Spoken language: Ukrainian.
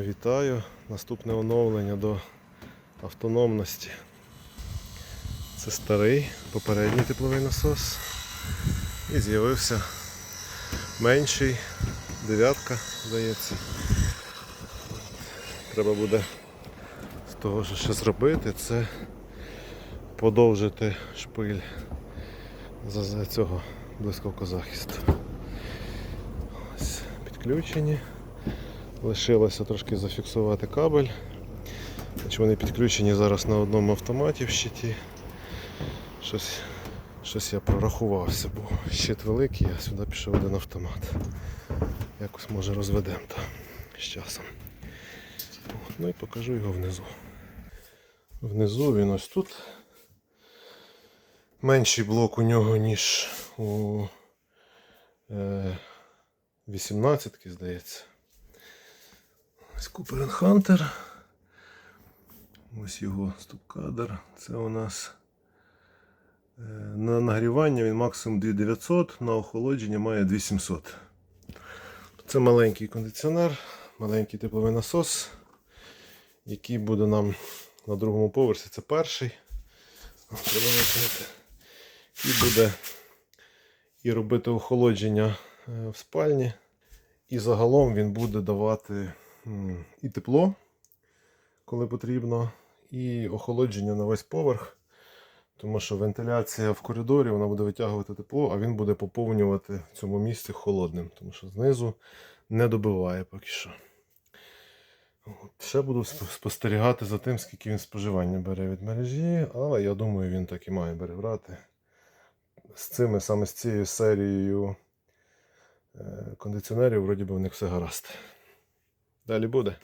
Вітаю! Наступне оновлення до автономності. Це старий попередній тепловий насос. І з'явився менший, дев'ятка, здається. Треба буде з того, що ще зробити, це подовжити шпиль за, цього блискавкозахисту. Ось підключені. Лишилося трошки зафіксувати кабель. Вони підключені зараз на одному автоматі в щиті. Щось, щось я прорахувався, бо щит великий, а сюди пішов один автомат. Якось може розведемо то з часом. От, ну і покажу його внизу. Внизу він ось тут. Менший блок у нього, ніж у е, 18 здається. Ось Cooper Hunter. Ось його стоп-кадр. Це у нас е, на нагрівання він максимум 2900, на охолодження має 2700. Це маленький кондиціонер, маленький тепловий насос, який буде нам на другому поверсі. Це перший. І буде і робити охолодження е, в спальні. І загалом він буде давати і тепло, коли потрібно, і охолодження на весь поверх. Тому що вентиляція в коридорі вона буде витягувати тепло, а він буде поповнювати в цьому місці холодним, тому що знизу не добиває поки що. От. Ще буду спостерігати за тим, скільки він споживання бере від мережі, але я думаю, він так і має береграти. З цими, саме з цією серією е, кондиціонерів, вроді би, в них все гаразд. Далі буде.